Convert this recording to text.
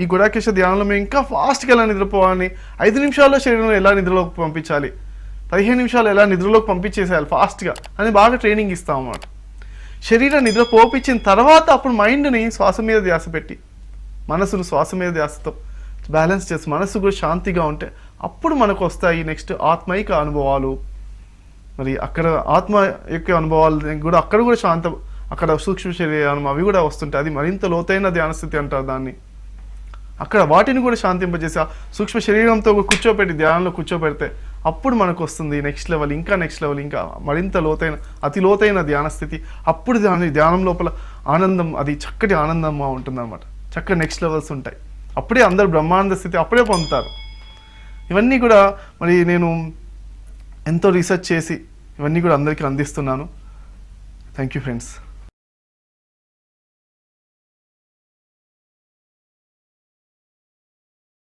ఈ గుడాకేశ ధ్యానంలో మేము ఇంకా ఫాస్ట్గా ఎలా నిద్రపోవాలని ఐదు నిమిషాల్లో శరీరంలో ఎలా నిద్రలోకి పంపించాలి? పదిహేను నిమిషాలు ఎలా నిద్రలోకి పంపించేసేయాలి ఫాస్ట్గా? అని బాగా ట్రైనింగ్ ఇస్తాం అన్నమాట. శరీరం నిద్ర పోపించిన తర్వాత అప్పుడు మైండ్ని శ్వాస మీద ధ్యాస పెట్టి మనసును శ్వాస మీద ధ్యాసతో బ్యాలెన్స్ చేసి మనసు కూడా శాంతిగా ఉంటే అప్పుడు మనకు వస్తాయి నెక్స్ట్ ఆత్మైక అనుభవాలు. మరి అక్కడ ఆత్మ యొక్క అనుభవాలు కూడా అక్కడ కూడా శాంతం అక్కడ సూక్ష్మ శరీరం అవి కూడా వస్తుంటాయి. అది మరింత లోతైన ధ్యాన స్థితి అంటారు దాన్ని. అక్కడ వాటిని కూడా శాంతింపజేసి సూక్ష్మ శరీరంతో కూర్చోపెట్టి ధ్యానంలో కూర్చోపెడితే అప్పుడు మనకు వస్తుంది నెక్స్ట్ లెవెల్ ఇంకా నెక్స్ట్ లెవెల్ ఇంకా మరింత లోతైన అతి లోతైన ధ్యాన స్థితి. అప్పుడు దాని ధ్యానం లోపల ఆనందం అది చక్కటి ఆనందంగా ఉంటుంది అనమాట చక్కటి నెక్స్ట్ లెవెల్స్ ఉంటాయి. అప్పుడే అందరు బ్రహ్మానంద స్థితి అప్పుడే పొందుతారు. ఇవన్నీ కూడా మరి నేను ఎంతో రీసెర్చ్ చేసి ఇవన్నీ కూడా అందరికీ అందిస్తున్నాను. Thank you friends